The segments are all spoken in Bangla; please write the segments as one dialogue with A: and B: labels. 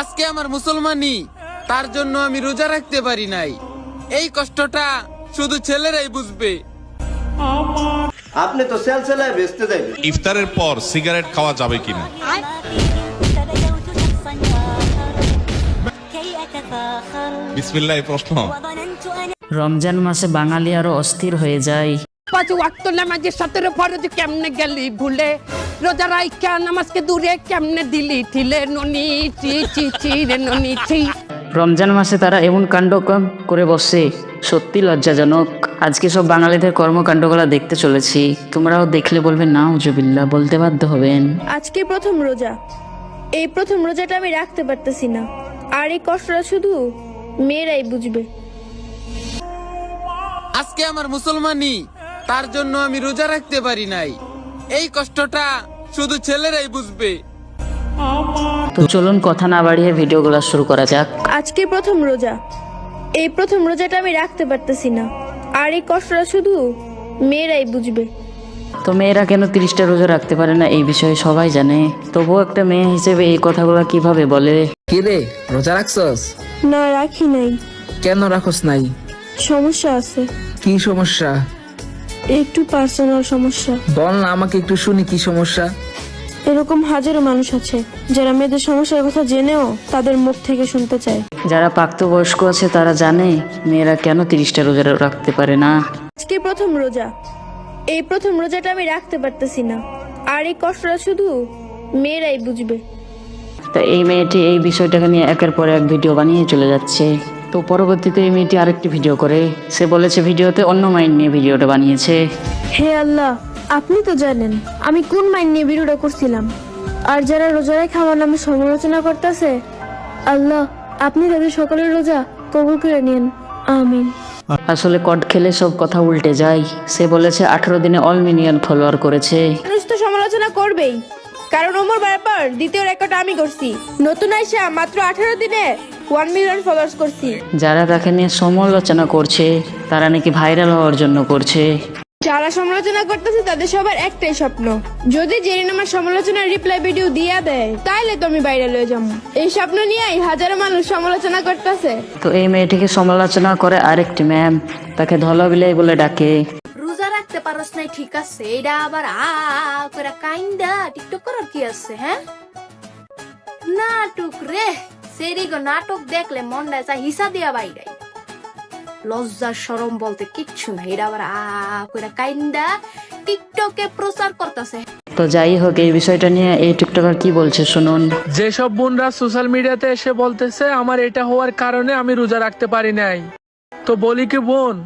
A: আজকে আমার মুসলমানি তার জন্য আমি রোজা রাখতে পারি নাই। এই কষ্টটা শুধু ছেলেরাই বুঝবে।
B: আপনি তো সেল সেলায় বেচতে যাবেন
C: ইফতারের পর সিগারেট খাওয়া যাবে কিনা? বিসমিল্লাহ প্রশ্ন।
D: রমজান মাসে বাঙালি আরও অস্থির হয়ে যায়।
E: পাঁচ ওয়াক্ত নামাজের সতেরো ফরজ কেমনে গেলি ভুলে? রোজা রাইকা নামাজকে দূরে কেমনে দিলি? ঠিলে ননি চি চি চি রে ননি চি
D: রমজান মাসে তারা এমন কাণ্ড করে বসে সত্যি লজ্জাজনক। আজকে সব বাঙালিদের কর্মকাণ্ডগুলো দেখতে চলেছি। তোমরাও দেখলে বলবে না উজবিল্লা বলতে বাধ্য হবেন।
F: আজকে প্রথম রোজা। এই প্রথম রোজাটা আমি রাখতে পারতেছি না। আর এই কষ্টটা শুধু মেয়েরাই বুঝবে।
A: আজকে আমার মুসলমানি তার জন্য আমি রোজা রাখতে পারি নাই। এই কষ্টটা শুধু ছেলেরাই বুঝবে।
D: তো চলুন কথা না বাড়িয়ে ভিডিওগুলো শুরু করা যাক।
F: আজকে প্রথম রোজা। এই প্রথম রোজাটা আমি রাখতে পারতেছি না। আর এই কষ্টটা শুধু মেয়েরাই বুঝবে।
D: তো মেয়েরা কেন তিরিশটা রোজা রাখতে পারে না এই বিষয়ে সবাই জানে। তবুও একটা মেয়ে হিসেবে এই কথাগুলো কীভাবে বলে?
G: কিরে রোজা রাখছস?
F: না রাখি নাই।
G: কেন রাখস নাই?
F: সমস্যা আছে।
G: কি সমস্যা?
F: একটু পার্সোনাল সমস্যা।
G: বল না আমাকে একটু শুনি কি সমস্যা।
F: এরকম হাজারো মানুষ আছে যারা মেয়েদের সমস্যার কথা জেনেও তাদের মুখ থেকে শুনতে চায়।
D: যারা প্রাপ্তবয়স্ক আছে তারা জানে মেয়েরা কেন তিরিশটা রোজা রাখতে পারে না।
F: আজকে প্রথম রোজা। এই প্রথম রোজাটা আমি রাখতে পারতেছি না। আর এই কষ্টটা শুধু মেয়েরাই বুঝবে।
D: তা এই মেয়েটি এই বিষয়টাকে নিয়ে একের পর এক ভিডিও বানিয়ে চলে যাচ্ছে। তো পরবর্তীতে এই মেয়েটি আরেকটি ভিডিও করে। সে বলেছে ভিডিওতে অন্য মাইন্ড নিয়ে ভিডিওটা বানিয়েছে।
F: হে আল্লাহ আপনি তো জানেন আমি কোন মাইন নিয়ে ভিডিওটা করছিলাম? আর যারা রোজা রেখে আমার নামে সমালোচনা করতেছে আল্লাহ আপনি তাদের সকলের রোজা কবুল করে নিন। আমিন।
D: আসলে কড খেলে সব কথা উল্টে যায়। সে বলেছে আঠারো দিনে অল মিলিয়ন ফলোয়ার করেছে।
F: মানুষ তো সমালোচনা করবেই। কারণ ওমর ব্যাপার দ্বিতীয় রেকর্ড আমি করছি। নতুন আইসা মাত্র আঠারো দিনে ওয়ান মিলিয়ন ফলোয়ার্স করছি।
D: যারা তাকে নিয়ে সমালোচনা করছে তারা নাকি ভাইরাল হওয়ার জন্য করছে।
F: যারা সমালোচনা করতেছে তাদের সবার একটাই স্বপ্ন। যদি জেরিন আমার সমালোচনার রিপ্লাই ভিডিও দিয়া দেয় তাইলে তো আমি বাইরে লয়ে যাব। এই স্বপ্ন নিয়েই হাজারো মানুষ সমালোচনা করতেছে।
D: তো এই মেয়েটিকে সমালোচনা করে আরেকটি ম্যাম তাকে ধলা বিলাই বলে ডাকে।
H: রোজা রাখতে পারস নাই ঠিক আছে। এটা আবার আ করে কাইন্দা টিকটক করার কি আছে হ্যাঁ? নাটক রে সেরি গো নাটক দেখলে মনটা যা হিসা দিয়া বাইরে লজ্জা সরম বলতে কিচ্ছু নাই এটা আবার আ করে কাইন্দা টিকটকে প্রচার করতেছে
D: তো যাই হোক এই বিষয়টা নিয়ে এই টিকটকার কি বলছে শুনুন।
I: যেসব বোনরা সোশ্যাল মিডিয়াতে এসে বলতেছে আমার এটা হওয়ার কারণে আমি রোজা রাখতে পারি নাই। তো বলি কি বোন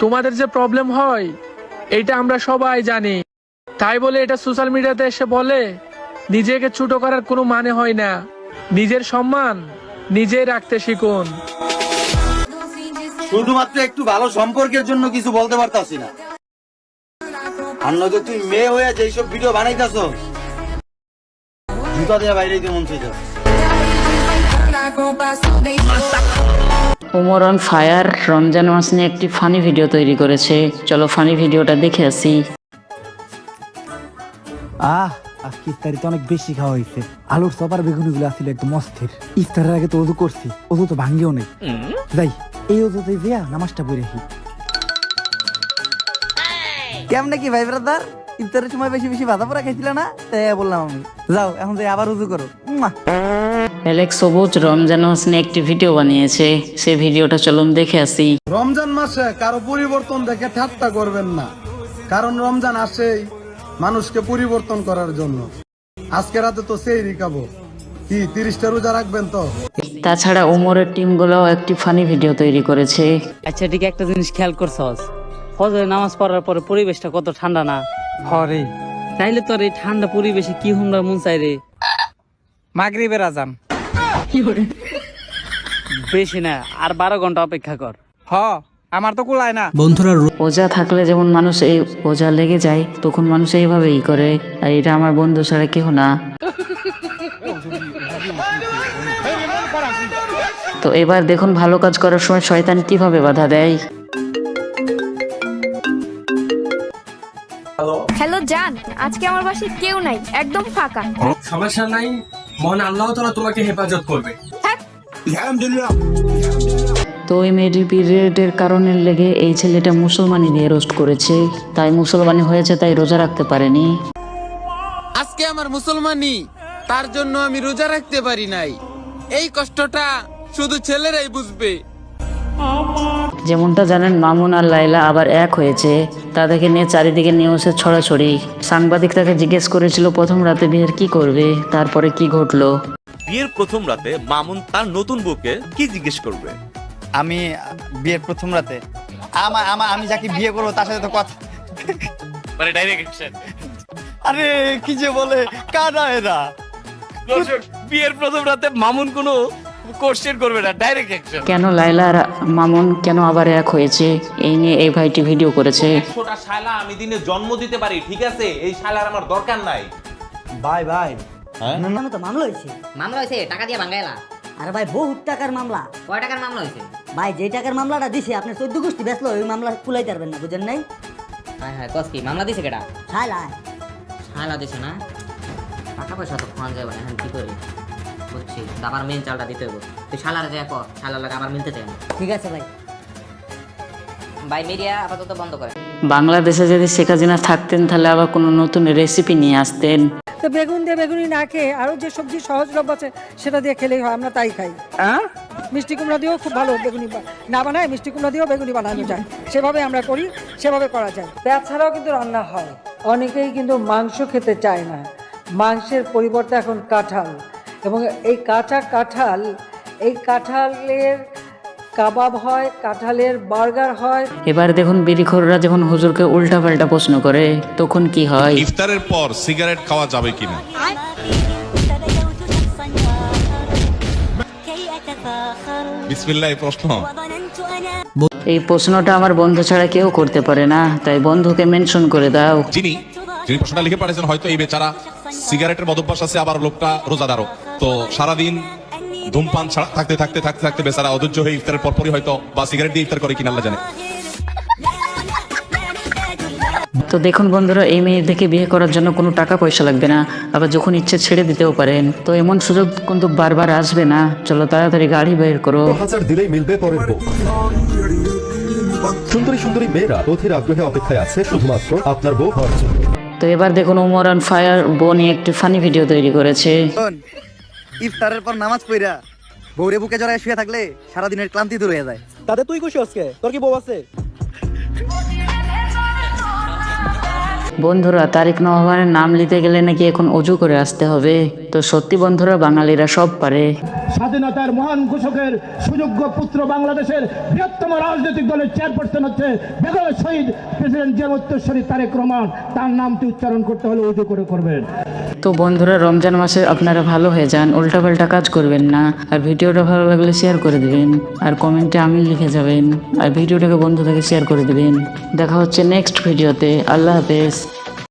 I: তোমাদের যে প্রবলেম হয় এটা আমরা সবাই জানি। তাই বলে এটা সোশ্যাল মিডিয়াতে এসে বলে নিজেকে ছোট করার কোনো মানে হয় না। নিজের সম্মান নিজেই রাখতে শিখুন।
B: শুধুমাত্র একটু ভালো সম্পর্কের জন্য কিছু বলতে পারতাছি না। আর নয়তো তুই মেয়ে হয়ে যেসব ভিডিও বানাইতাছ জুতা দিয়ে বাইরে মন চাইতাছে।
D: ওমর অন ফায়ার রমজান মাস নিয়ে একটি ফানি ভিডিও তৈরি করেছে। চলো ফানি ভিডিওটা দেখে আসি।
J: আহ আজকে ইফতারিতে অনেক বেশি খাওয়া হয়েছে। আলুর চপার বেগুনি গুলো আসলে একদম অস্থির। ইফতারের আগে তো অজু করছি অজু তো ভাঙ্গিও নেই। যাই এই অজুতে দিয়া নামাজটা পড়ে আসি। কেমনে কি ভাই ব্রাদার? ইফতারের সময় বেশি বেশি ভাজা পোড়া খাইছিল না? তাই বললাম আমি। যাও এখন যাই আবার উজু করো।
D: অ্যালেক্স সবুজ রমজান মাস নিয়ে একটি ভিডিও বানিয়েছে। সে ভিডিওটা চলুন দেখে আসি।
K: রমজান মাসে কারও পরিবর্তন দেখে ঠাট্টা করবেন না। কারণ রমজান আসেই। মানুষকে পরিবর্তন করার জন্য। আজকে রাতে তো সেই রিকাবো। কি তিরিশটা রোজা রাখবেন তো?
D: তাছাড়া ওমরের টিমগুলোও একটি ফানি ভিডিও তৈরি করেছে।
L: আচ্ছা ঠিক একটা জিনিস খেয়াল করছস। ফজরের নামাজ পড়ার পরে পরিবেশটা কত ঠান্ডা না?
G: হরে।
L: তাইলে তোর এই ঠান্ডা পরিবেশে কি হুমরা মন চাই রে?
G: মাগরিবের আজান।
L: বেশি না আর বারো ঘণ্টা অপেক্ষা কর।
G: হ। আমার তো কুলায় না।
D: বন্ধুরা ওজা থাকলে যেমন মানুষ এই ওজা লেগে যায় তখন মানুষ এইভাবেই করে। আর এটা আমার বন্ধু ছাড়া কেউ না। তো এবার দেখুন ভালো কাজ করার সময় শয়তান কীভাবে বাধা দেয়।
F: হ্যালো। জান আজকে আমার বাসায় কেউ নাই একদম ফাঁকা।
I: সমস্যা নাই
G: মহান আল্লাহ তালা তোমাকে হেফাজত করবে।
D: তো ওই মেয়েটির পিরিয়ডের কারণে লেগে এই ছেলেটা মুসলমানি নিয়ে রোস্ট করেছে। তাই মুসলমানি হয়েছে তাই রোজা রাখতে পারেনি।
A: আজকে আমার মুসলমানি তার জন্য আমি রোজা রাখতে পারি নাই। এই কষ্টটা শুধু ছেলেরাই বুঝবে।
D: যেমনটা জানেন মামুন আর লাইলা আবার এক হয়েছে। তাদেরকে নিয়ে চারিদিকে নিউজের ছড়াছড়ি। সাংবাদিক তাকে জিজ্ঞেস করেছিল প্রথম রাতে বিয়ের কি করবে? তারপরে কি ঘটলো?
M: বিয়ের প্রথম রাতে মামুন তার নতুন বউকে কি জিজ্ঞেস করবে?
J: আমি বিয়ের প্রথম রাতে আমার আমার আমি যাকে বিয়ে করব তার সাথে তো কথা।
M: মানে ডাইরেক্ট
J: আরে কি যে বলে? কানা এরা?
M: বিয়ের প্রথম রাতে মামুন কোনো কোশ্চেন করবে না ডাইরেক্ট অ্যাকশন
D: কেন লাইলা আর মামুন কেন আবার এক হয়েছে? এই নিয়ে এই ভাইটি ভিডিও করেছে।
M: ছোটা শালা আমি দিনে জন্ম দিতে পারি ঠিক আছে? এই শালার আমার দরকার নাই।
J: ভাই ভাই।
L: তো মামলা হয়েছে। মামলা হয়েছে টাকা দিয়ে ভাঙ্গাইলা। আরে ভাই বহুত টাকার মামলা। কয় টাকার মামলা হয়েছে ভাই যে টাকার মামলাটা দিছে আপনি চোদ্দ গোষ্ঠী বেসলো ওই মামলা কুলাই পারবেন না বুঝেন নাই? হ্যাঁ হ্যাঁ কস কি মামলা দিছে কেটা ছাইলা ছাইলা দিছে না? টাকা পয়সা তো খাওয়া যাবে না এখন কি করি? বুঝছি আমার মেন চালটা দিতে হবে তুই শালার যায় কর শালার লাগে আমার মিলতে চাই না। ঠিক আছে ভাই। ভাই মিডিয়া আপাতত বন্ধ করে।
D: বাংলাদেশে যদি শেখ হাসিনা থাকতেন তাহলে আবার কোনো নতুন রেসিপি নিয়ে আসতেন।
L: তো বেগুন দিয়ে বেগুনি না খেয়ে আরও যে সবজি সহজলভ্য আছে সেটা দিয়ে খেলেই হয় আমরা তাই খাই। হ্যাঁ? মিষ্টি কুমড়া দিয়েও খুব ভালো বেগুনি না বানায় মিষ্টি কুমড়া দিয়েও বেগুনি বানানো যায়। সেভাবে আমরা করি সেভাবে করা যায়। তাছাড়াও কিন্তু রান্না হয়। অনেকেই কিন্তু মাংস খেতে চায় না। মাংসের পরিবর্তে এখন কাঁঠাল। এবং এই কাঁচা কাঁঠাল এই কাঁঠালের কাবাব হয় কাঁঠালের বার্গার হয়।
D: এবার দেখুন বিড়িখোররা যখন হুজুরকে উল্টা পাল্টা প্রশ্ন করে তখন কি হয়?
C: ইফতারের পর সিগারেট খাওয়া যাবে কিনা? বিসমিল্লাহ প্রশ্ন।
D: এই প্রশ্নটা আমার বন্ধু ছাড়া কেউ করতে পারে না তাই বন্ধুকে মেনশন করে দাও।
C: যিনি যিনি প্রশ্নটা লিখে পাঠিয়েছেন হয়তো এই বেচারা সিগারেটের মদ অভ্যাস আছে আবার লোকটা রোজাদারও। তো সারাদিন ধূমপান ছাড়া থাকতে থাকতে থাকতে থাকতে বেচারা অধৈর্য হয়ে ইফতারের পরপরই হয়তো বা সিগারেট দিয়ে ইফতার করে কিনা আল্লাহ জানে।
D: তো দেখুন বন্ধুরা এই মেয়ে দেখে বিয়ে করার জন্য কোনো টাকা পয়সা লাগবে না। আবার যখন ইচ্ছে ছেড়ে দিতেও পারেন তো এমন সুযোগ কিন্তু বারবার আসবে না। চলো তাড়াতাড়ি গাড়ি বের করো।
K: হাজার দিলেই মিলবে পরের বউ। সুন্দরী সুন্দরী মেয়েরা অধীর আগ্রহে অপেক্ষায় আছে শুধুমাত্র আপনার বউ হওয়ার জন্য।
D: তো এবার দেখুন ওমর অন ফায়ার বোন একটি ফানি ভিডিও তৈরি করেছে।
J: ইফতারের পর নামাজ পড়া। বউরে বুকে জড়ায় শুয়ে থাকলে সারাদিনের ক্লান্তি দূর হয়ে যায়। তাতে তুই খুশি আজকে? তোর কি বউ আছে?
D: বন্ধুরা তারিক নবানের নাম নিতে গেলে নাকি এখন অজু করে আসতে হবে। তো সত্যি বন্ধুরা বাঙালিরা সব পারে।
K: স্বাধীনতার মহান ঘোষকের সুযোগ্য পুত্র বাংলাদেশের বৃহত্তম রাজনৈতিক দলের চেয়ারপারসন হচ্ছে বেগম শহীদ প্রেসিডেন্ট জিয়া উত্তরসরী তারেক রহমান। তার নামটি উচ্চারণ করতে হলে উজু করে করবেন।
D: তো বন্ধুরা, রমজান মাসে আপনারা ভালো হয়ে যান উল্টা পাল্টা কাজ করবেন না। আর ভিডিওটা ভালো লাগলে শেয়ার করে দেবেন। আর কমেন্টে আমি লিখে যাবেন। আর ভিডিওটাকে বন্ধুটাকে শেয়ার করে দেবেন। দেখা হচ্ছে নেক্সট ভিডিওতে আল্লাহ হাফেজ।